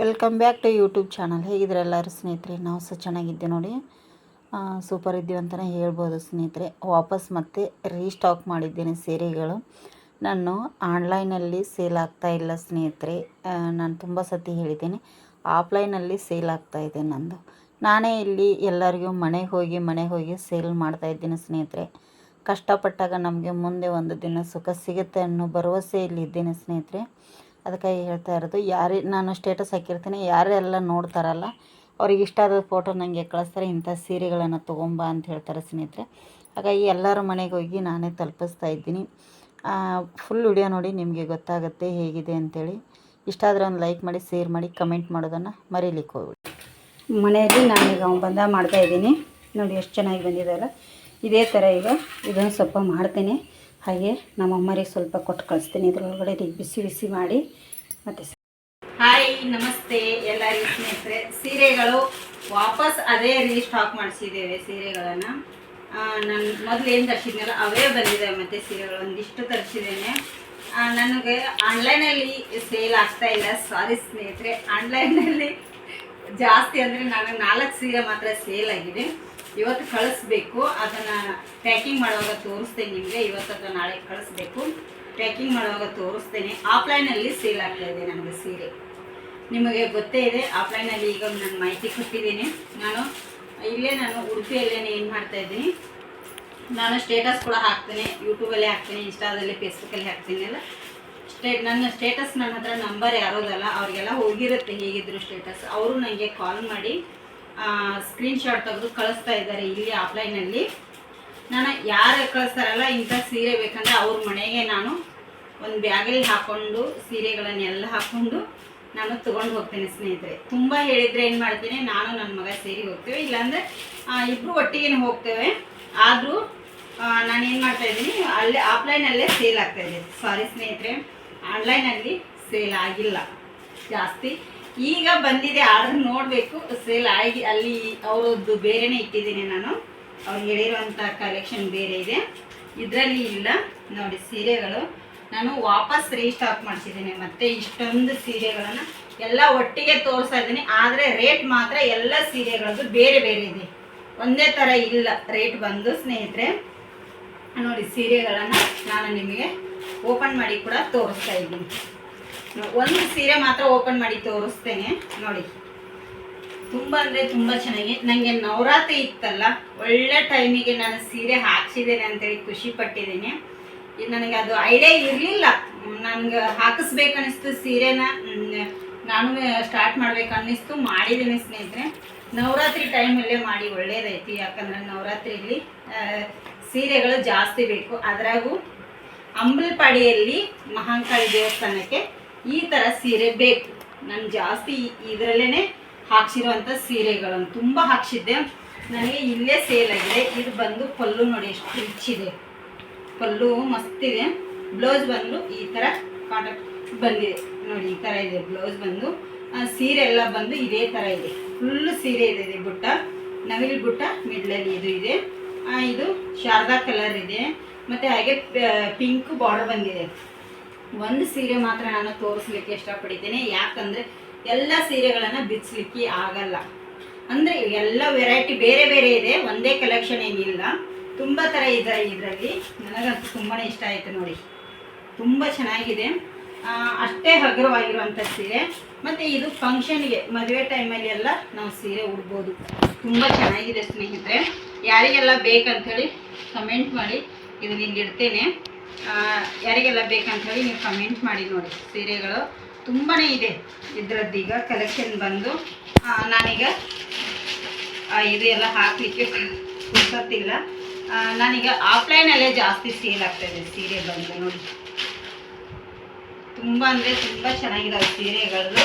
Welcome back to YouTube channel ಹೇಗಿದ್ರೆ ಎಲ್ಲರೂ ಸ್ನೇಹಿತರೆ? ನಾವು ಸಹ ಚೆನ್ನಾಗಿದ್ದೆ ನೋಡಿ. ಸೂಪರ್ ಇದ್ದೀವಿ ಅಂತಲೇ ಹೇಳ್ಬೋದು ಸ್ನೇಹಿತರೆ. ವಾಪಸ್ ಮತ್ತೆ ರೀಸ್ಟಾಕ್ ಮಾಡಿದ್ದೇನೆ ಸೀರೆಗಳು. ನಾನು ಆನ್ಲೈನಲ್ಲಿ ಸೇಲ್ ಆಗ್ತಾ ಇಲ್ಲ ಸ್ನೇಹಿತರೆ. ನಾನು ತುಂಬ ಸತಿ ಹೇಳಿದ್ದೀನಿ ಆಫ್ಲೈನಲ್ಲಿ ಸೇಲ್ ಆಗ್ತಾ ಇದೆ ನಂದು. ನಾನೇ ಇಲ್ಲಿ ಎಲ್ಲರಿಗೂ ಮನೆಗೆ ಹೋಗಿ ಮನೆಗೆ ಹೋಗಿ ಸೇಲ್ ಮಾಡ್ತಾ ಇದ್ದೀನಿ ಸ್ನೇಹಿತರೆ. ಕಷ್ಟಪಟ್ಟಾಗ ನಮಗೆ ಮುಂದೆ ಒಂದು ದಿನ ಸುಖ ಸಿಗುತ್ತೆ ಅನ್ನೋ ಭರವಸೆಯಲ್ಲಿ ಇದ್ದೇನೆ ಸ್ನೇಹಿತರೆ. ಅದಕ್ಕಾಗಿ ಹೇಳ್ತಾ ಇರೋದು, ಯಾರೇ, ನಾನು ಸ್ಟೇಟಸ್ ಹಾಕಿರ್ತೀನಿ ಯಾರೆಲ್ಲ ನೋಡ್ತಾರಲ್ಲ, ಅವ್ರಿಗೆ ಇಷ್ಟ ಆದ ಫೋಟೋ ನನಗೆ ಕಳಿಸ್ತಾರೆ, ಇಂಥ ಸೀರೆಗಳನ್ನು ತೊಗೊಂಬ ಅಂತ ಹೇಳ್ತಾರೆ ಸ್ನೇಹಿತರೆ. ಹಾಗಾಗಿ ಎಲ್ಲರ ಮನೆಗೆ ಹೋಗಿ ನಾನೇ ತಲುಪಿಸ್ತಾ ಇದ್ದೀನಿ. ಫುಲ್ ವಿಡಿಯೋ ನೋಡಿ ನಿಮಗೆ ಗೊತ್ತಾಗುತ್ತೆ ಹೇಗಿದೆ ಅಂತೇಳಿ. ಇಷ್ಟ ಆದರೆ ಒಂದು ಲೈಕ್ ಮಾಡಿ ಶೇರ್ ಮಾಡಿ ಕಮೆಂಟ್ ಮಾಡೋದನ್ನು ಮರೀಲಿಕ್ಕೆ ಹೋಗ್ಬಿಡಿ. ಮನೆಯಲ್ಲಿ ನಾನೀಗ ಬಂದ ಮಾಡ್ತಾ ಇದ್ದೀನಿ. ನೋಡಿ ಎಷ್ಟು ಚೆನ್ನಾಗಿ ಬಂದಿದೆ ಅಲ್ಲ. ಇದೇ ಥರ ಈಗ ಇದನ್ನು ಸ್ವಲ್ಪ ಮಾಡ್ತೀನಿ. ಹಾಗೆ ನಮ್ಮ ಅಮ್ಮರಿಗೆ ಸ್ವಲ್ಪ ಕೊಟ್ಟು ಕಳಿಸ್ತೀನಿ. ಇದ್ರೊಳಗಡೆ ಬಿಸಿ ಬಿಸಿ ಮಾಡಿ ಮತ್ತೆ ಹಾಯ್ ನಮಸ್ತೆ ಎಲ್ಲರಿಗೂ ಸ್ನೇಹಿತರೆ. ಸೀರೆಗಳು ವಾಪಸ್ ಅದೇ ರೀಸ್ಟಾಕ್ ಮಾಡಿಸಿದ್ದೇವೆ ಸೀರೆಗಳನ್ನು. ನಾನು ಮೊದಲು ಏನು ತರಿಸಿದ್ನಲ್ಲ, ಅವೇ ಬಂದಿದೆ ಮತ್ತು ಸೀರೆಗಳು. ಒಂದಿಷ್ಟು ತರಿಸಿದ್ದೇನೆ. ನನಗೆ ಆನ್ಲೈನಲ್ಲಿ ಸೇಲ್ ಆಗ್ತಾ ಇಲ್ಲ. ಸಾರಿ ಸ್ನೇಹಿತರೆ. ಆನ್ಲೈನಲ್ಲಿ ಜಾಸ್ತಿ ಅಂದರೆ ನನಗೆ ನಾಲ್ಕು ಸೀರೆ ಮಾತ್ರ ಸೇಲ್ ಆಗಿದೆ. ಇವತ್ತು ಕಳಿಸ್ಬೇಕು. ಅದನ್ನು ಪ್ಯಾಕಿಂಗ್ ಮಾಡುವಾಗ ತೋರಿಸ್ತೇನೆ ನಿಮಗೆ. ಇವತ್ತು ಅಥವಾ ನಾಳೆ ಕಳಿಸ್ಬೇಕು. ಪ್ಯಾಕಿಂಗ್ ಮಾಡುವಾಗ ತೋರಿಸ್ತೇನೆ. ಆಫ್ಲೈನಲ್ಲಿ ಸೇಲ್ ಆಗ್ತಾ ಇದೆ ನನಗೆ ಸೀರೆ. ನಿಮಗೆ ಗೊತ್ತೇ ಇದೆ ಆಫ್ಲೈನಲ್ಲಿ ಈಗ ನಾನು ಮಾಹಿತಿ ಕೊಟ್ಟಿದ್ದೀನಿ. ನಾನು ಇಲ್ಲೇ ನಾನು ಉಡುಪಿಯಲ್ಲೇ ಏನು ಮಾಡ್ತಾ ಇದ್ದೀನಿ. ನಾನು ಸ್ಟೇಟಸ್ ಕೂಡ ಹಾಕ್ತೇನೆ. ಯೂಟ್ಯೂಬಲ್ಲಿ ಹಾಕ್ತೀನಿ ಇನ್ಸ್ಟಾದಲ್ಲಿ ಫೇಸ್ಬುಕ್ಕಲ್ಲಿ ಹಾಕ್ತೀನಿ ಎಲ್ಲ. ಸ್ಟೇ, ನನ್ನ ಸ್ಟೇಟಸ್ ನನ್ನ ಹತ್ರ ನಂಬರ್ ಯಾರೋದಲ್ಲ, ಅವ್ರಿಗೆಲ್ಲ ಹೋಗಿರುತ್ತೆ ಹೇಗಿದ್ರು ಸ್ಟೇಟಸ್ ಅವರು ನನಗೆ ಕಾಲ್ ಮಾಡಿ ಸ್ಕ್ರೀನ್ಶಾಟ್ ತೆಗೆದು ಕಳಿಸ್ತಾ ಇದ್ದಾರೆ ಇಲ್ಲಿ ಆಫ್ಲೈನಲ್ಲಿ ನಾನು ಯಾರು ಕಳಿಸ್ತಾರಲ್ಲ ಇಂಥ ಸೀರೆ ಬೇಕಂದ್ರೆ ಅವ್ರ ಮನೆಗೆ ನಾನು ಒಂದು ಬ್ಯಾಗಲ್ಲಿ ಹಾಕ್ಕೊಂಡು ಸೀರೆಗಳನ್ನೆಲ್ಲ ಹಾಕ್ಕೊಂಡು ನಾನು ತೊಗೊಂಡು ಹೋಗ್ತೇನೆ ಸ್ನೇಹಿತರೆ. ತುಂಬ ಹೇಳಿದರೆ ಏನು ಮಾಡ್ತೀನಿ, ನಾನು ನನ್ನ ಮಗ ಸೇರಿ ಹೋಗ್ತೇವೆ. ಇಲ್ಲಾಂದರೆ ಇಬ್ಬರು ಒಟ್ಟಿಗೆ ಹೋಗ್ತೇವೆ. ಆದರೂ ನಾನು ಏನು ಮಾಡ್ತಾ ಇದ್ದೀನಿ, ಅಲ್ಲೇ ಆಫ್ಲೈನಲ್ಲೇ ಸೇಲ್ ಆಗ್ತಾ ಇದೆ. ಸಾರಿ ಸ್ನೇಹಿತರೆ ಆನ್ಲೈನಲ್ಲಿ ಸೇಲ್ ಆಗಿಲ್ಲ. ಜಾಸ್ತಿ. ಈಗ ಬಂದಿದೆ, ಆರ್ಡರ್ ನೋಡಬೇಕು. ಸೇಲ್ ಆಗಿ ಅಲ್ಲಿ ಅವರದ್ದು ಬೇರೆನೇ ಇಟ್ಟಿದ್ದೀನಿ ನಾನು. ಅವ್ರು ಹೇಳಿರುವಂಥ ಕಲೆಕ್ಷನ್ ಬೇರೆ ಇದೆ. ಇದರಲ್ಲಿ ಇಲ್ಲ. ನೋಡಿ, ಸೀರೆಗಳು. ನಾನು ವಾಪಸ್ ರೀಸ್ಟಾಕ್ ಮಾಡ್ತಿದ್ದೀನಿ. ಮತ್ತೆ ಇಷ್ಟೊಂದು ಸೀರೆಗಳನ್ನು ಎಲ್ಲ ಒಟ್ಟಿಗೆ ತೋರಿಸ್ತಾ ಇದ್ದೀನಿ. ಆದರೆ ರೇಟ್ ಮಾತ್ರ ಎಲ್ಲ ಸೀರೆಗಳದ್ದು ಬೇರೆ ಬೇರೆ ಇದೆ. ಒಂದೇ ಥರ ಇಲ್ಲ ರೇಟ್ ಬಂದು, ಸ್ನೇಹಿತರೆ. ನೋಡಿ, ಸೀರೆಗಳನ್ನು ನಾನು ನಿಮಗೆ ಓಪನ್ ಮಾಡಿ ಕೂಡ ತೋರಿಸ್ತಾ ಇದ್ದೀನಿ. ಒಂದು ಸೀರೆ ಮಾತ್ರ ಓಪನ್ ಮಾಡಿ ತೋರಿಸ್ತೇನೆ. ನೋಡಿ. ತುಂಬ ಅಂದರೆ ತುಂಬ ಚೆನ್ನಾಗಿ. ನನಗೆ ನವರಾತ್ರಿ ಇತ್ತಲ್ಲ, ಒಳ್ಳೆ ಟೈಮಿಗೆ ನಾನು ಸೀರೆ ಹಾಕ್ಸಿದ್ದೇನೆ ಅಂತೇಳಿ ಖುಷಿ ಪಟ್ಟಿದ್ದೀನಿ. ಇದು ನನಗೆ ಅದು ಐಡಿಯಾ ಇರಲಿಲ್ಲ. ನನಗೆ ಹಾಕಿಸ್ಬೇಕನ್ನಿಸ್ತು ಸೀರೆನ. ನಾನು ಸ್ಟಾರ್ಟ್ ಮಾಡ್ಬೇಕು ಅನ್ನಿಸ್ತು, ಮಾಡಿದ್ದೀನಿ ಸ್ನೇಹಿತರೆ. ನವರಾತ್ರಿ ಟೈಮಲ್ಲೇ ಮಾಡಿ ಒಳ್ಳೇದೈತಿ ಯಾಕಂದ್ರೆ ನವರಾತ್ರಿಯಲ್ಲಿ ಸೀರೆಗಳು ಜಾಸ್ತಿ ಬೇಕು. ಅದರಾಗೂ ಅಂಬಲ್ಪಾಡಿಯಲ್ಲಿ ಮಹಾಂಕಾಳಿ ದೇವಸ್ಥಾನಕ್ಕೆ ಈ ಥರ ಸೀರೆ ಬೇಕು. ನಾನು ಜಾಸ್ತಿ ಇದರಲ್ಲೇ ಹಾಕ್ಸಿರುವಂಥ ಸೀರೆಗಳನ್ನು ತುಂಬ ಹಾಕ್ಸಿದ್ದೆ. ನನಗೆ ಇಲ್ಲೇ ಸೇಲ್ ಆಗಿದೆ. ಇದು ಬಂದು ಪಲ್ಲು ನೋಡಿ ಎಷ್ಟು ರಿಚ್ ಇದೆ. ಪಲ್ಲು ಮಸ್ತಿದೆ ಬ್ಲೌಸ್ ಬಂದು ಈ ಥರ ಕಾಟಕ್ ಬಂದಿದೆ. ನೋಡಿ ಈ ಥರ ಇದೆ. ಬ್ಲೌಸ್ ಬಂದು ಆ, ಸೀರೆ ಎಲ್ಲ ಬಂದು ಇದೇ ಥರ ಇದೆ. ಫುಲ್ಲು ಸೀರೆ ಇದೆ ಬುಟ್ಟ. ನವಿಲು ಬುಟ್ಟ ಮಿಡ್ಲಲ್ಲಿ ಇದು ಇದೆ. ಇದು ಶಾರದಾ ಕಲರ್ ಇದೆ. ಮತ್ತು ಹಾಗೆ ಪಿಂಕ್ ಬಾರ್ಡರ್ ಬಂದಿದೆ. ಒಂದು ಸೀರೆ ಮಾತ್ರ ನಾನು ತೋರಿಸ್ಲಿಕ್ಕೆ ಇಷ್ಟಪಡ್ತೀನಿ ಯಾಕಂದರೆ ಎಲ್ಲ ಸೀರೆಗಳನ್ನು ಬಿಚ್ಚಲಿಕ್ಕೆ ಆಗಲ್ಲ. ಅಂದರೆ ಎಲ್ಲ ವೆರೈಟಿ ಬೇರೆ ಬೇರೆ ಇದೆ, ಒಂದೇ ಕಲೆಕ್ಷನ್ ಏನಿಲ್ಲ. ತುಂಬ ಥರ ಇದೆ ಇದರಲ್ಲಿ. ನನಗಂತೂ ತುಂಬಾ ಇಷ್ಟ ಆಯಿತು ನೋಡಿ. ತುಂಬ ಚೆನ್ನಾಗಿದೆ. ಅಷ್ಟೇ ಹಗುರವಾಗಿರುವಂಥ ಸೀರೆ. ಮತ್ತು ಇದು ಫಂಕ್ಷನ್ಗೆ ಮದುವೆ ಟೈಮಲ್ಲಿ ಎಲ್ಲ ನಾವು ಸೀರೆ ಉಡ್ಬೋದು. ತುಂಬ ಚೆನ್ನಾಗಿದೆ ಸ್ನೇಹಿತರೆ. ಯಾರಿಗೆಲ್ಲ ಬೇಕಂಥೇಳಿ ಕಮೆಂಟ್ ಮಾಡಿ. ಇದನ್ನ ಇಲ್ಲಿ ಇಡ್ತೇನೆ. ಯಾರಿಗೆಲ್ಲ ಬೇಕಂಥೇಳಿ ನೀವು ಕಮೆಂಟ್ ಮಾಡಿ ನೋಡಿ. ಸೀರೆಗಳು ತುಂಬಾ ಇದೆ ಇದರದ್ದೀಗ ಕಲೆಕ್ಷನ್ ಬಂದು. ನಾನೀಗ ಇದು ಎಲ್ಲ ಹಾಕಲಿಕ್ಕೆ ಗೊತ್ತಿಲ್ಲ ನಾನೀಗ ಆಫ್ಲೈನಲ್ಲೇ ಜಾಸ್ತಿ ಸೇಲ್ ಆಗ್ತಾಯಿದೆ ಸೀರೆ ಬಂದು ನೋಡಿ. ತುಂಬ ಅಂದರೆ ತುಂಬ ಚೆನ್ನಾಗಿದ್ದಾವೆ ಸೀರೆಗಳು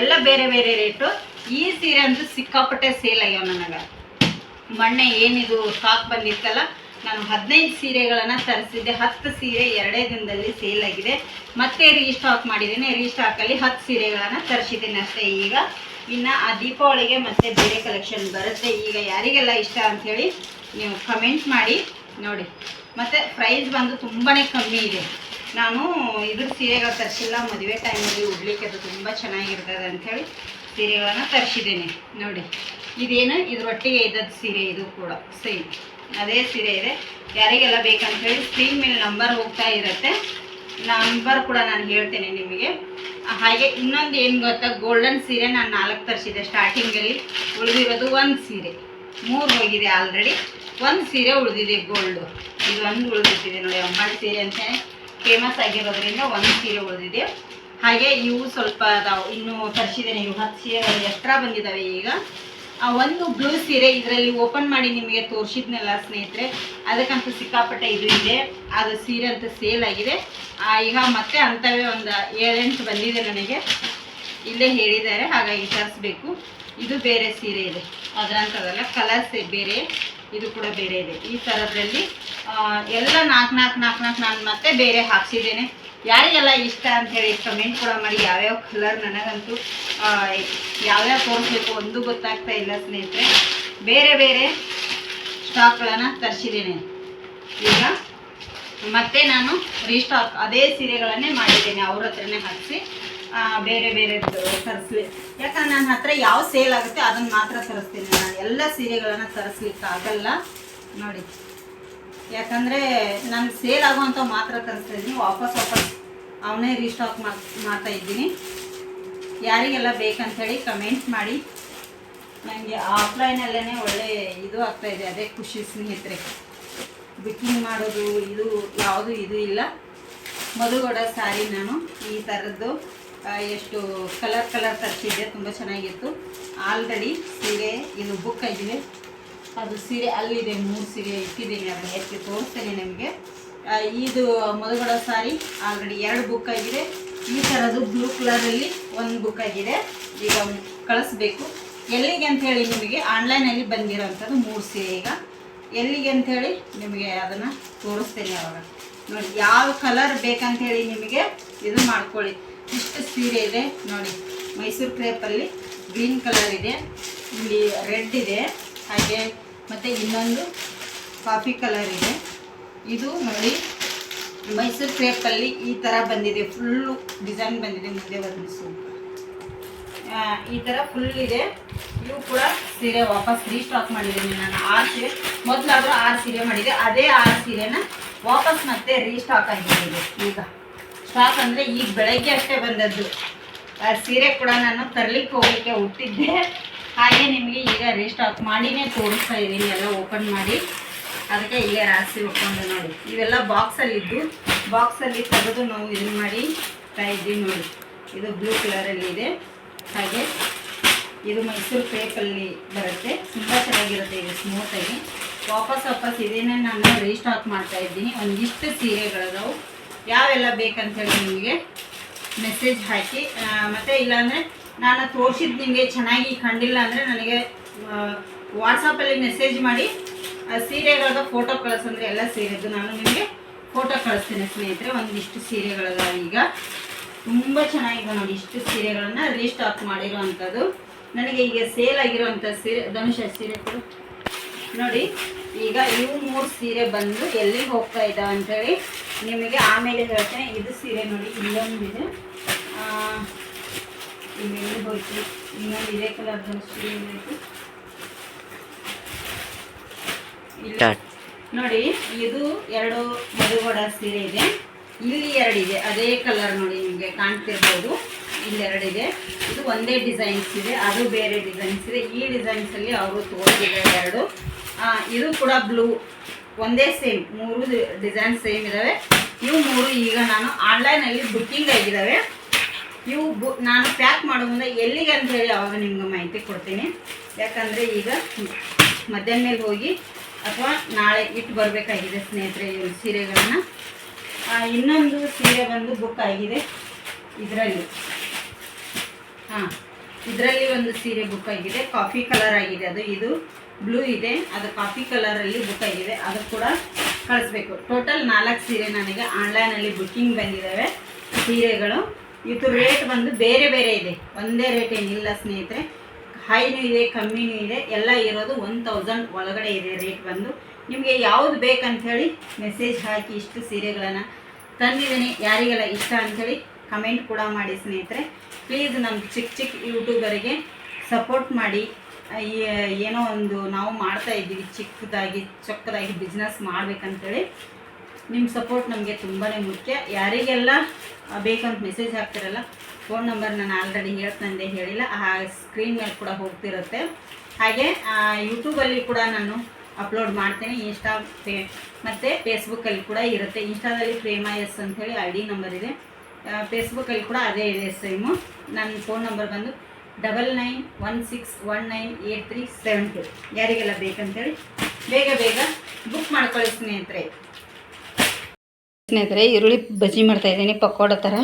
ಎಲ್ಲ ಬೇರೆ ಬೇರೆ ರೇಟು. ಈ ಸೀರೆ ಅಂತೂ ಸಿಕ್ಕಾಪಟ್ಟೆ ಸೇಲ್ ಆಗ್ಯಾವ ನನಗೆ. ಮೊನ್ನೆ ಏನಿದು ಸ್ಟಾಕ್ ಬಂದಿತ್ತಲ್ಲ ನಾನು ಹದಿನೈದು ಸೀರೆಗಳನ್ನು ತರಿಸಿದ್ದೆ. ಹತ್ತು ಸೀರೆ ಎರಡೇ ದಿನದಲ್ಲಿ ಸೇಲ್ ಆಗಿದೆ. ಮತ್ತೆ ರೀಸ್ಟಾಕ್ ಮಾಡಿದ್ದೀನಿ. ರೀಸ್ಟಾಕಲ್ಲಿ ಹತ್ತು ಸೀರೆಗಳನ್ನು ತರಿಸಿದ್ದೀನಿ ಅಷ್ಟೇ. ಈಗ ಇನ್ನು ಆ ದೀಪಾವಳಿಗೆ ಮತ್ತೆ ಬೇರೆ ಕಲೆಕ್ಷನ್ ಬರುತ್ತೆ. ಈಗ ಯಾರಿಗೆಲ್ಲ ಇಷ್ಟ ಅಂಥೇಳಿ ನೀವು ಕಮೆಂಟ್ ಮಾಡಿ ನೋಡಿ. ಮತ್ತು ಪ್ರೈಸ್ ಬಂದು ತುಂಬಾ ಕಮ್ಮಿ ಇದೆ. ನಾನು ಇದ್ರ ಸೀರೆಗಳು ತರಿಸಿಲ್ಲ. ಮದುವೆ ಟೈಮಲ್ಲಿ ಉಡ್ಲಿಕ್ಕೆ ಅದು ತುಂಬ ಚೆನ್ನಾಗಿರ್ತದೆ ಅಂಥೇಳಿ ಸೀರೆಗಳನ್ನು ತರಿಸಿದ್ದೀನಿ. ನೋಡಿ, ಇದೇನು? ಇದ್ರೊಟ್ಟಿಗೆ ಇದ್ದದ್ದು ಸೀರೆ ಇದು ಕೂಡ ಸೇಮ್ ಅದೇ ಸೀರೆ ಇದೆ. ಯಾರಿಗೆಲ್ಲ ಬೇಕಂತ ಹೇಳಿ ಸ್ಕ್ರೀನ್ ಮೇಲೆ ನಂಬರ್ ಹೋಗ್ತಾ ಇರುತ್ತೆ. ನಂಬರ್ ಕೂಡ ನಾನು ಹೇಳ್ತೇನೆ ನಿಮಗೆ. ಹಾಗೆ ಇನ್ನೊಂದು ಏನು ಗೊತ್ತಾ? ಗೋಲ್ಡನ್ ಸೀರೆ ನಾನು ನಾಲ್ಕು ತರಿಸಿದೆ ಸ್ಟಾರ್ಟಿಂಗಲ್ಲಿ ಉಳಿದಿರೋದು ಒಂದು ಸೀರೆ. ಮೂರು ಹೋಗಿದೆ ಆಲ್ರೆಡಿ ಒಂದು ಸೀರೆ ಉಳಿದಿದೆ ಗೋಲ್ಡು ಇದು ಒಂದು ಉಳಿದಿದೆ ನೋಡಿ ಅಮ್ಮನ ಸೀರೆ ಅಂತ. ಫೇಮಸ್ ಆಗಿರೋದ್ರಿಂದ ಒಂದು ಸೀರೆ ಉಳಿದಿದೆ. ಹಾಗೆ ಇವು ಸ್ವಲ್ಪ ಅದಾವೆ, ಇನ್ನೂ ತರಿಸಿದ್ದೇನೆ ಇವು ಹತ್ತು ಸೀರೆಗಳು ಎಕ್ಸ್ಟ್ರಾ ಬಂದಿದ್ದಾವೆ ಈಗ? ಆ ಒಂದು ಬ್ಲೂ ಸೀರೆ ಇದರಲ್ಲಿ ಓಪನ್ ಮಾಡಿ ನಿಮಗೆ ತೋರಿಸಿದ್ನಲ್ಲ ಸ್ನೇಹಿತರೆ ಅದಕ್ಕಂತೂ ಸಿಕ್ಕಾಪಟ್ಟೆ ಇದು ಇದೆ. ಅದು ಸೀರೆ ಅಂತ ಸೇಲ್ ಆಗಿದೆ. ಆ, ಈಗ ಮತ್ತೆ ಅಂಥವೇ ಒಂದು ಏಳೆಂಟು ಬಂದಿದೆ ನನಗೆ. ಇಲ್ಲೇ ಹೇಳಿದ್ದಾರೆ ಹಾಗಾಗಿ ತರಿಸ್ಬೇಕು. ಇದು ಬೇರೆ ಸೀರೆ ಇದೆ. ಅದರಂಥದ್ದಲ್ಲ ಕಲರ್ಸ್ ಬೇರೆ ಇದು ಕೂಡ ಬೇರೆ ಇದೆ. ಈ ಥರದ್ರಲ್ಲಿ ಎಲ್ಲ ನಾಲ್ಕು ನಾಲ್ಕು ನಾಲ್ಕು ನಾಲ್ಕು ನಾನು ಮತ್ತೆ ಬೇರೆ ಹಾಕ್ಸಿದ್ದೇನೆ. ಯಾರಿಗೆಲ್ಲ ಇಷ್ಟ ಅಂತೇಳಿ ಕಮೆಂಟ್ ಕೂಡ ಮಾಡಿ ಯಾವ್ಯಾವ ಕಲರ್ ನನಗಂತೂ ಯಾವ್ಯಾವ ತೋರಿಸ್ಬೇಕು ಒಂದು ಗೊತ್ತಾಗ್ತಾ ಇಲ್ಲ ಸ್ನೇಹಿತರೆ. ಬೇರೆ ಬೇರೆ ಸ್ಟಾಕ್ಗಳನ್ನು ತರಿಸಿದ್ದೀನಿ. ಈಗ ಮತ್ತೆ ನಾನು ರೀಸ್ಟಾಕ್ ಅದೇ ಸೀರೆಗಳನ್ನೇ ಮಾಡಿದ್ದೀನಿ, ಅವ್ರ ಹತ್ರನೇ ಹಾಕಿಸಿ ಬೇರೆ ಬೇರೆ ತರಿಸ್ಲಿ. ಯಾಕಂದ್ರೆ ನನ್ನ ಹತ್ರ ಯಾವ ಸೇಲ್ ಆಗುತ್ತೆ ಅದನ್ನು ಮಾತ್ರ ತರಿಸ್ತೀನಿ ನಾನು. ಎಲ್ಲ ಸೀರೆಗಳನ್ನು ತರಿಸ್ಲಿಕ್ಕೆ ಆಗಲ್ಲ ನೋಡಿ. ಯಾಕಂದರೆ ನಾನು ಸೇಲ್ ಆಗುವಂಥ ಮಾತ್ರ ತರಿಸ್ತಾ ಇದ್ದೀನಿ. ವಾಪಸ್ ವಾಪಸ್ ಅವನೇ ರೀಸ್ಟಾಕ್ ಮಾಡ್ತಾ ಇದ್ದೀನಿ. ಯಾರಿಗೆಲ್ಲ ಬೇಕಂಥೇಳಿ ಕಮೆಂಟ್ ಮಾಡಿ. ನನಗೆ ಆಫ್ಲೈನಲ್ಲೇ ಒಳ್ಳೆ ಇದು ಇದೆ. ಅದೇ ಖುಷಿ ಸ್ನೇಹಿತರೆ. ಬುಕ್ಕಿಂಗ್ ಮಾಡೋದು ಇದು ಯಾವುದು ಇದು ಇಲ್ಲ. ಮಧುಗೌಡ ಸ್ಯಾರಿ ನಾನು. ಈ ಥರದ್ದು ಎಷ್ಟು ಕಲರ್ ಕಲರ್ ತರಿಸಿದ್ದೆ ತುಂಬ ಚೆನ್ನಾಗಿತ್ತು. ಆಲ್ರೆಡಿ ಸೀರೆ, ಇದು ಬುಕ್ ಆಗಿದೆ. ಅದು ಸೀರೆ ಅಲ್ಲಿದೆ, ಮೂರು ಸೀರೆ ಇಟ್ಟಿದ್ದೀನಿ, ಅದನ್ನ ಎತ್ತಿ ತೋರಿಸ್ತೇನೆ ನಿಮಗೆ. ಇದು ಮಧುಗೌಡ ಸಾರಿ ಆಲ್ರೆಡಿ ಎರಡು ಬುಕ್ ಆಗಿದೆ. ಈ ಥರದ್ದು ಬ್ಲೂ ಕಲರಲ್ಲಿ ಒಂದು ಬುಕ್ ಆಗಿದೆ. ಈಗ ಕಳಿಸ್ಬೇಕು. ಎಲ್ಲಿಗೆ ಅಂಥೇಳಿ ನಿಮಗೆ ಆನ್ಲೈನಲ್ಲಿ ಬಂದಿರೋಂಥದ್ದು ಮೂರು ಸೀರೆ ಈಗ. ಎಲ್ಲಿಗೆ ಅಂಥೇಳಿ ನಿಮಗೆ ಅದನ್ನು ತೋರಿಸ್ತೇನೆ ಅವಾಗ. ನೋಡಿ, ಯಾವ ಕಲರ್ ಬೇಕಂಥೇಳಿ ನಿಮಗೆ ಇದು ಮಾಡ್ಕೊಳ್ಳಿ. ಇಷ್ಟು ಸೀರೆ ಇದೆ, ನೋಡಿ. ಮೈಸೂರು ಕ್ರೇಪಲ್ಲಿ ಗ್ರೀನ್ ಕಲರ್ ಇದೆ, ಇಲ್ಲಿ ರೆಡ್ ಇದೆ, ಹಾಗೆ ಮತ್ತು ಇನ್ನೊಂದು ಕಾಫಿ ಕಲರ್ ಇದೆ. ಇದು ನೋಡಿ, ಮೈಸೂರು ಕ್ರೇಪಲ್ಲಿ ಈ ಥರ ಬಂದಿದೆ. ಫುಲ್ಲು ಡಿಸೈನ್ ಬಂದಿದೆ, ಮುಂದೆ ವರ್ಣಿಸು. ಈ ಥರ ಫುಲ್ ಇದೆ. ಇವು ಕೂಡ ಸೀರೆ ವಾಪಸ್ ರೀಸ್ಟಾಕ್ ಮಾಡಿದ್ದೀನಿ ನಾನು ಆರು ಸೀರೆ, ಮೊದಲಾದರೂ ಆರು ಸೀರೆ ಮಾಡಿದೆ. ಅದೇ ಆರು ಸೀರೆನ ವಾಪಸ್ ಮತ್ತೆ ರೀಸ್ಟಾಕ್ ಆಗಿದ್ದೀನಿ ಈಗ ಸ್ಟಾಕ್ ಅಂದರೆ ಈಗ ಬೆಳಗ್ಗೆ ಅಷ್ಟೇ ಬಂದದ್ದು. ಆ ಸೀರೆ ಕೂಡ ನಾನು ತರಲಿಕ್ಕೆ ಹೋಗ್ಲಿಕ್ಕೆ ಹುಟ್ಟಿದ್ದೆ. ಹಾಗೆ ನಿಮಗೆ ಈಗ ರೀಸ್ಟಾಕ್ ಮಾಡಿನೇ ತೋರಿಸ್ತಾ ಇದ್ದೀನಿ, ಎಲ್ಲ ಓಪನ್ ಮಾಡಿ. ಅದಕ್ಕೆ ಈಗ ರಾಸಿ ಉಟ್ಕೊಂಡು ನೋಡಿ. ಇವೆಲ್ಲ ಬಾಕ್ಸಲ್ಲಿದ್ದು ಬಾಕ್ಸಲ್ಲಿ ತೆಗೆದು ನಾವು ಇದನ್ನು ಮಾಡಿ ತಾ ಇದ್ದೀವಿ ನೋಡಿ. ಇದು ಬ್ಲೂ ಕಲರಲ್ಲಿ ಇದೆ. ಹಾಗೆ ಇದು ಮೈಸೂರು ಪೇಪಲ್ಲಿ ಬರುತ್ತೆ. ತುಂಬ ಚೆನ್ನಾಗಿರುತ್ತೆ ಇದು ಸ್ಮೂತಾಗಿ ವಾಪಸ್ ವಾಪಸ್ ಇದೇನೇ ನಾನು ರೀಸ್ಟಾಕ್ ಮಾಡ್ತಾ ಇದ್ದೀನಿ. ಒಂದಿಷ್ಟು ಸೀರೆಗಳಿದಾವೆ. ಯಾವೆಲ್ಲ ಬೇಕಂತೇಳಿ ನಿಮಗೆ ಮೆಸೇಜ್ ಹಾಕಿ. ಮತ್ತೆ ಇಲ್ಲಾಂದರೆ ನಾನು ತೋರಿಸಿದ್ದು ನಿಮಗೆ ಚೆನ್ನಾಗಿ ಕಂಡಿಲ್ಲ ಅಂದರೆ ನನಗೆ ವಾಟ್ಸಪ್ಪಲ್ಲಿ ಮೆಸೇಜ್ ಮಾಡಿ, ಆ, ಸೀರೆಗಳದ ಫೋಟೋ ಕಳಿಸಂದ್ರೆ ಎಲ್ಲ ಸೀರೆದು. ನಾನು ನಿಮಗೆ ಫೋಟೋ ಕಳಿಸ್ತೀನಿ ಸ್ನೇಹಿತರೆ, ಒಂದಿಷ್ಟು ಸೀರೆಗಳಲ್ಲ ಈಗ. ತುಂಬ ಚೆನ್ನಾಗಿದೆ ನೋಡಿ ಇಷ್ಟು ಸೀರೆಗಳನ್ನು ರೀಸ್ಟಾಕ್ ಮಾಡಿರೋ ಅಂಥದ್ದು ನನಗೆ ಈಗ ಸೇಲ್ ಆಗಿರೋವಂಥ ಸೀರೆ, ಧನುಷ ಸೀರೆ ನೋಡಿ, ಈಗ ಇವು ಮೂರು ಸೀರೆ ಬಂದು ಎಲ್ಲಿ ಹೋಗ್ತಾ ಇದ್ದಾವೆ ಅಂತೇಳಿ ನಿಮಗೆ ಆಮೇಲೆ ಹೇಳ್ತೇನೆ. ಇದು ಸೀರೆ ನೋಡಿ ಇಲ್ಲೊಂದಿದೆ ಎಲ್ಲಿ ಹೋಯ್ತು? ಇನ್ನೊಂದು ಇದೇ ಕಲರ್ ಇಲ್ಲ. ನೋಡಿ ಇದು ಎರಡು ಮದುವಡ ಸೀರೆ ಇದೆ. ಇಲ್ಲಿ ಎರಡಿದೆ. ಅದೇ ಕಲರ್ ನೋಡಿ ನಿಮಗೆ ಕಾಣ್ತಿರ್ಬೋದು. ಇಲ್ಲಿ ಎರಡಿದೆ. ಇದು ಒಂದೇ ಡಿಸೈನ್ಸ್ ಇದೆ ಅದು ಬೇರೆ ಡಿಸೈನ್ಸ್ ಇದೆ ಈ ಡಿಸೈನ್ಸಲ್ಲಿ ಅವರು ತೋರಿಸಿದೆ ಎರಡು. ಇದು ಕೂಡ ಬ್ಲೂ ಒಂದೇ ಸೇಮ್ ಮೂರು ಡಿಸೈನ್ ಸೇಮ್ ಇದ್ದಾವೆ ಇವು ಮೂರು ಈಗ ನಾನು ಆನ್ಲೈನಲ್ಲಿ ಬುಕ್ಕಿಂಗ್ ಆಗಿದ್ದಾವೆ ಇವು ನಾನು ಪ್ಯಾಕ್ ಮಾಡೋ ಮುಂದೆ ಎಲ್ಲಿಗೆ ಅಂತ ಹೇಳಿ ಅವಾಗ ನಿಮ್ಗೆ ಮಾಹಿತಿ ಕೊಡ್ತೀನಿ. ಯಾಕಂದರೆ ಈಗ ಮಧ್ಯಾಹ್ನ ಮೇಲೆ ಹೋಗಿ ಅಥವಾ ನಾಳೆ ಇಟ್ಟು ಬರಬೇಕಾಗಿದೆ ಸ್ನೇಹಿತರೆ ಇವು ಸೀರೆಗಳನ್ನು. ಇನ್ನೊಂದು ಸೀರೆ ಬಂದು ಬುಕ್ ಆಗಿದೆ. ಇದರಲ್ಲಿ. ಹಾಂ, ಇದರಲ್ಲಿ ಒಂದು ಸೀರೆ ಬುಕ್ ಆಗಿದೆ. ಕಾಫಿ ಕಲರ್ ಆಗಿದೆ ಅದು. ಇದು ಬ್ಲೂ ಇದೆ. ಅದು ಕಾಫಿ ಕಲರಲ್ಲಿ ಬುಕ್ ಆಗಿದೆ. ಅದು ಕೂಡ ಕಳಿಸ್ಬೇಕು. ಟೋಟಲ್ ನಾಲ್ಕು ಸೀರೆ ನನಗೆ ಆನ್ಲೈನಲ್ಲಿ ಬುಕ್ಕಿಂಗ್ ಬಂದಿದ್ದಾವೆ. ಸೀರೆಗಳು. ಇದು ರೇಟ್ ಬಂದು ಬೇರೆ ಬೇರೆ ಇದೆ. ಒಂದೇ ರೇಟ್ ಏನಿಲ್ಲ ಸ್ನೇಹಿತರೆ. ಹೈನೂ ಇದೆ, ಕಮ್ಮಿನೂ ಇದೆ. ಎಲ್ಲ ಇರೋದು ಒನ್ ತೌಸಂಡ್ ಒಳಗಡೆ ಇದೆ ರೇಟ್ ಬಂದು. ನಿಮಗೆ ಯಾವುದು ಬೇಕಂಥೇಳಿ ಮೆಸೇಜ್ ಹಾಕಿ ಇಷ್ಟು ಸೀರೆಗಳನ್ನು ತಂದಿದ್ದೀನಿ. ಯಾರಿಗೆಲ್ಲ ಇಷ್ಟ ಅಂಥೇಳಿ ಕಮೆಂಟ್ ಕೂಡ ಮಾಡಿ ಸ್ನೇಹಿತರೆ. ಪ್ಲೀಸ್ ನಮ್ಮ ಚಿಕ್ಕ ಚಿಕ್ಕ ಯೂಟ್ಯೂಬರಿಗೆ ಸಪೋರ್ಟ್ ಮಾಡಿ. ಏನೋ ಒಂದು ನಾವು ಮಾಡ್ತಾ ಇದ್ದೀವಿ ಚಿಕ್ಕದಾಗಿ, ಚೊಕ್ಕದಾಗಿ ಬಿಸ್ನೆಸ್ ಮಾಡ್ಬೇಕಂತೇಳಿ ನಿಮ್ಮ ಸಪೋರ್ಟ್ ನಮಗೆ ತುಂಬಾ ಮುಖ್ಯ. ಯಾರಿಗೆಲ್ಲ ಬೇಕಂತ ಮೆಸೇಜ್ ಹಾಕ್ತಿರಲ್ಲ ಫೋನ್ ನಂಬರ್ ನಾನು ಆಲ್ರೆಡಿ ಹೇಳ್ತಂದೆ, ಹೇಳಿಲ್ಲ. ಆ ಸ್ಕ್ರೀನ್ ಮೇಲೆ ಕೂಡ ಹೋಗ್ತಿರುತ್ತೆ. ಹಾಗೆ ಯೂಟ್ಯೂಬಲ್ಲಿ ಕೂಡ ನಾನು ಅಪ್ಲೋಡ್ ಮಾಡ್ತೇನೆ ಇನ್ಸ್ಟಾ ಫೇ ಮತ್ತು ಫೇಸ್ಬುಕ್ಕಲ್ಲಿ ಕೂಡ ಇರುತ್ತೆ. ಇನ್ಸ್ಟಾದಲ್ಲಿ ಪ್ರೇಮ ಎಸ್ ಅಂಥೇಳಿ ಐ ಡಿ ನಂಬರ್ ಇದೆ. ಫೇಸ್ಬುಕ್ಕಲ್ಲಿ ಕೂಡ ಅದೇ ಇದೆ ಸೇಮು ನನ್ನ ಫೋನ್ ನಂಬರ್ ಬಂದು double nine one six one nine eight three seven two ಯಾರಿಗೆಲ್ಲ ಬೇಕಂತೇಳಿ, ಬೇಗ ಬೇಗ ಬುಕ್ ಮಾಡ್ಕೊಳ್ಳಿ ಸ್ನೇಹಿತರೆ. ಸ್ನೇಹಿತರೆ, ಈರುಳ್ಳಿ ಬಜ್ಜಿ ಮಾಡ್ತಾ ಇದ್ದೀನಿ, ಪಕೋಡ ಥರ.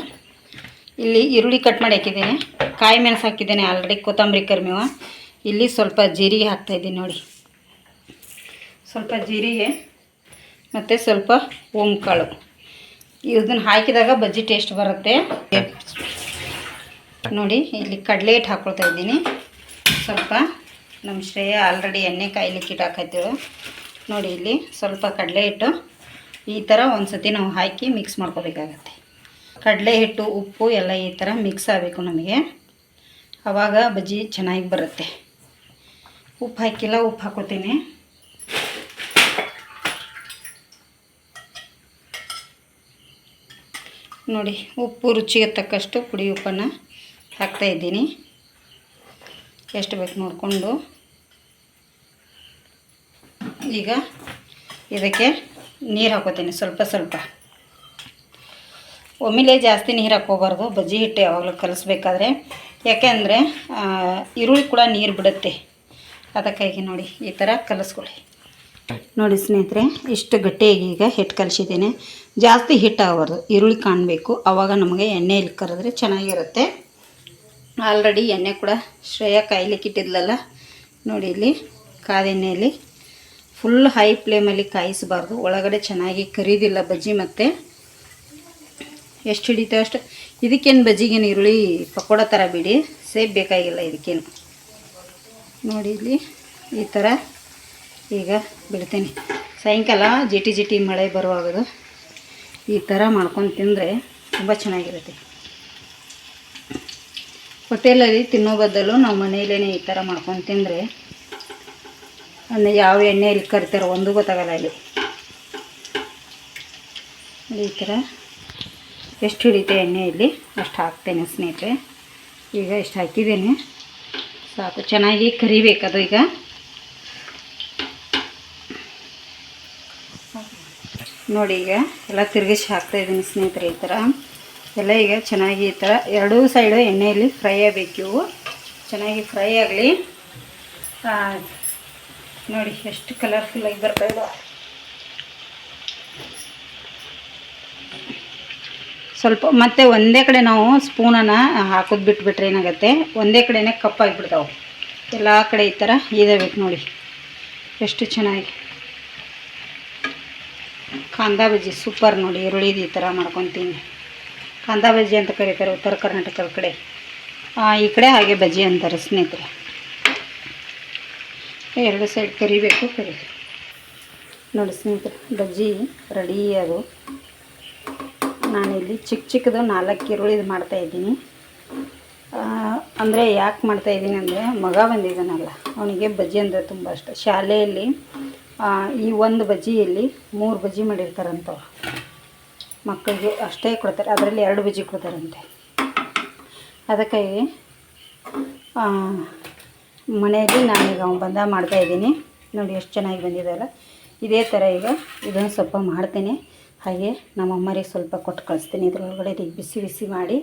ಇಲ್ಲಿ ಈರುಳ್ಳಿ ಕಟ್ ಮಾಡಿ ಹಾಕಿದ್ದೀನಿ. ಕಾಯಿ ಮೆಣಸು ಹಾಕಿದ್ದೀನಿ ಆಲ್ರೆಡಿ ಕೊತ್ತಂಬರಿ ಕರಿಮೇವ. ಇಲ್ಲಿ ಸ್ವಲ್ಪ ಜೀರಿಗೆ ಹಾಕ್ತಾ ಇದ್ದೀನಿ ನೋಡಿ. ಸ್ವಲ್ಪ ಜೀರಿಗೆ ಮತ್ತು ಸ್ವಲ್ಪ ಓಂಕಾಳು. ಕಾಳು ಇದನ್ನು ಹಾಕಿದಾಗ ಬಜ್ಜಿ ಟೇಸ್ಟ್ ಬರುತ್ತೆ. ನೋಡಿ, ಇಲ್ಲಿ ಕಡಲೆ ಹಿಟ್ಟು ಹಾಕ್ಕೊಳ್ತಾ ಇದ್ದೀನಿ. ಸ್ವಲ್ಪ ನಮ್ಮ ಶ್ರೇಯ ಆಲ್ರೆಡಿ ಎಣ್ಣೆ ಕಾಯ್ಲಿಕ್ಕೆ ಇಟ್ಟು ನೋಡಿ, ಇಲ್ಲಿ ಸ್ವಲ್ಪ ಕಡಲೆ ಹಿಟ್ಟು. ಈ ಥರ ಒಂದು ಸತಿ ನಾವು ಹಾಕಿ ಮಿಕ್ಸ್ ಮಾಡ್ಕೋಬೇಕಾಗತ್ತೆ. ಕಡಲೆ ಹಿಟ್ಟು, ಉಪ್ಪು ಎಲ್ಲ ಈ ಥರ ಮಿಕ್ಸ್ ಆಗಬೇಕು ನಮಗೆ. ಆವಾಗ ಬಜ್ಜಿ ಚೆನ್ನಾಗಿ ಬರುತ್ತೆ. ಉಪ್ಪು ಹಾಕಿಲ್ಲ, ಉಪ್ಪು ಹಾಕೋತೀನಿ ನೋಡಿ, ಉಪ್ಪು ರುಚಿಗೆ ತಕ್ಕಷ್ಟು ಪುಡಿ ಉಪ್ಪನ್ನು ಹಾಕ್ತಾಯಿದ್ದೀನಿ ಎಷ್ಟು ಬೇಕು ನೋಡಿಕೊಂಡು. ಈಗ ಇದಕ್ಕೆ ನೀರು ಹಾಕೋತೀನಿ, ಸ್ವಲ್ಪ ಸ್ವಲ್ಪ. ಒಮ್ಮೆಲೆ ಜಾಸ್ತಿ ನೀರು ಹಾಕೋಬಾರ್ದು ಬಜ್ಜಿ ಹಿಟ್ಟು ಯಾವಾಗಲೂ ಕಲಿಸ್ಬೇಕಾದ್ರೆ. ಯಾಕೆಂದರೆ ಈರುಳ್ಳಿ ಕೂಡ ನೀರು ಬಿಡುತ್ತೆ. ಅದಕ್ಕಾಗಿ ನೋಡಿ, ಈ ಥರ ಕಲಿಸ್ಕೊಳ್ಳಿ. ನೋಡಿ ಸ್ನೇಹಿತರೆ, ಇಷ್ಟು ಗಟ್ಟಿಯಾಗಿ ಈಗ ಹಿಟ್ಟು ಕಲಿಸಿದ್ದೇನೆ. ಜಾಸ್ತಿ ಹಿಟ್ಟು ಆಗಬಾರ್ದು, ಈರುಳ್ಳಿ ಕಾಣಬೇಕು. ಆವಾಗ ನಮಗೆ ಎಣ್ಣೆಯಲ್ಲಿ ಕರೆದ್ರೆ ಚೆನ್ನಾಗಿರುತ್ತೆ. ಆಲ್ರೆಡಿ ಎಣ್ಣೆ ಕೂಡ ಶ್ರೇಯ ಕಾಯ್ಲಿಕ್ಕೆ ಇಟ್ಟಿದ್ಲಲ್ಲ? ನೋಡಿ ಇಲ್ಲಿ, ಕಾದ ಎಣ್ಣೆಯಲ್ಲಿ. ಫುಲ್ ಹೈ ಫ್ಲೇಮಲ್ಲಿ ಕಾಯಿಸಬಾರ್ದು. ಒಳಗಡೆ ಚೆನ್ನಾಗಿ ಕರಿದಿಲ್ಲ ಬಜ್ಜಿ ಮತ್ತು. ಎಷ್ಟು ಹಿಡಿತೋ ಅಷ್ಟು. ಇದಕ್ಕೇನು ಬಜ್ಜಿಗೇನು ಈರುಳ್ಳಿ ಪಕೋಡ ಥರ ಬಿಡಿ. ಸೇಬ್ ಬೇಕಾಗಿಲ್ಲ ಇದಕ್ಕೇನು. ನೋಡಿ ಇಲ್ಲಿ ಈ ಥರ ಈಗ ಬಿಡ್ತೀನಿ. ಸಾಯಂಕಾಲ ಜಿಟಿ ಜಿಟಿ ಮಳೆ ಬರುವಾಗದು. ಈ ಥರ ಮಾಡ್ಕೊಂಡು ತಿಂದರೆ ತುಂಬ ಚೆನ್ನಾಗಿರುತ್ತೆ. ಹೋಟೆಲಲ್ಲಿ ತಿನ್ನೋ ಬದಲು ನಾವು ಮನೆಯಲ್ಲೇ ಈ ಥರ ಮಾಡ್ಕೊಂಡು ತಿಂದರೆ ಅಂದರೆ ಯಾವ ಎಣ್ಣೆಯಲ್ಲಿ ಕರಿತಾರೋ ಒಂದು ಗೊತ್ತಾಗಲ್ಲ ಇಲ್ಲಿ. ಈ ಥರ ಎಷ್ಟು ಹಿಡಿತೆ ಎಣ್ಣೆಯಲ್ಲಿ ಅಷ್ಟು ಹಾಕ್ತೇನೆ ಸ್ನೇಹಿತರೆ. ಈಗ ಇಷ್ಟು ಹಾಕಿದ್ದೇನೆ. ಸಾಕು, ಚೆನ್ನಾಗಿ ಕರಿಬೇಕದು ಈಗ. ನೋಡಿ ಈಗ ಎಲ್ಲ ತಿರುಗಿಸಿ ಹಾಕ್ತಾಯಿದ್ದೀನಿ ಸ್ನೇಹಿತರೆ ಈ ಥರ. ಎಲ್ಲ ಈಗ ಚೆನ್ನಾಗಿ ಈ ಥರ ಎರಡೂ ಸೈಡು ಎಣ್ಣೆಯಲ್ಲಿ ಫ್ರೈ ಆಗಬೇಕು ಚೆನ್ನಾಗಿ ಫ್ರೈ ಆಗಲಿ. ನೋಡಿ, ಎಷ್ಟು ಕಲರ್ಫುಲ್ಲಾಗಿ ಬರ್ತಾ ಇದೆ. ಸ್ವಲ್ಪ, ಮತ್ತೆ ಒಂದೇ ಕಡೆ ನಾವು ಸ್ಪೂನನ್ನು ಹಾಕೋದು ಬಿಟ್ಬಿಟ್ರೆ ಏನಾಗುತ್ತೆ? ಒಂದೇ ಕಡೆನೇ ಕಪ್ಪಾಗಿಬಿಡ್ತಾವೆ ಎಲ್ಲ ಕಡೆ ಈ ಥರ ಇದಾಗಬೇಕು ನೋಡಿ. ಎಷ್ಟು ಚೆನ್ನಾಗಿ. ಕಾಂದಾ ಬಜ್ಜಿ ಸೂಪರ್ ನೋಡಿ, ಈರುಳ್ಳಿದು ಈ ಥರ ಮಾಡ್ಕೊತೀನಿ. ಕಾಂದಾ ಬಜ್ಜಿ ಅಂತ ಕರೀತಾರೆ ಉತ್ತರ ಕರ್ನಾಟಕದ ಕಡೆ. ಈ ಕಡೆ ಹಾಗೆ ಬಜ್ಜಿ ಅಂತಾರೆ ಸ್ನೇಹಿತರೆ. ಎರಡು ಸೈಡ್ ಕರಿಬೇಕು ಕರಿ. ನೋಡಿ ಸ್ನೇಹಿತರೆ, ಬಜ್ಜಿ ರೆಡಿ ಅದು. ನಾನಿಲ್ಲಿ ಚಿಕ್ಕ ಚಿಕ್ಕದು ನಾಲ್ಕು ಈರುಳ್ಳಿದು ಮಾಡ್ತಾಯಿದ್ದೀನಿ ಅಂದರೆ ಯಾಕೆ ಮಾಡ್ತಾಯಿದ್ದೀನಿ ಅಂದರೆ ಮಗ ಬಂದಿದ್ದಾನಲ್ಲ, ಅವನಿಗೆ ಬಜ್ಜಿ ಅಂದರೆ ತುಂಬ ಇಷ್ಟ. ಶಾಲೆಯಲ್ಲಿ ಈ ಒಂದು ಬಜ್ಜಿಯಲ್ಲಿ ಮೂರು ಬಜ್ಜಿ ಮಾಡಿರ್ತಾರಂತವ್ರು ಮಕ್ಕಳಿಗೆ ಅಷ್ಟೇ ಕೊಡ್ತಾರೆ, ಅದರಲ್ಲಿ ಎರಡು ಬಜ್ಜಿ ಕೊಡ್ತಾರಂತೆ. ಅದಕ್ಕಾಗಿ ಮನೆಯಲ್ಲಿ ನಾನೀಗ ಬಂದ ಮಾಡ್ತಾಯಿದ್ದೀನಿ ನೋಡಿ ಎಷ್ಟು ಚೆನ್ನಾಗಿ ಬಂದಿದೆಯಲ್ಲ ಇದೇ ಥರ ಈಗ ಇದನ್ನು ಸ್ವಲ್ಪ ಮಾಡ್ತೀನಿ. ಹಾಗೆ ನಮ್ಮ ಅಮ್ಮರಿಗೆ ಸ್ವಲ್ಪ ಕೊಟ್ಟು ಕಳಿಸ್ತೀನಿ. ಇದರೊಳಗಡೆ ಬಿಸಿ ಬಿಸಿ ಮಾಡಿ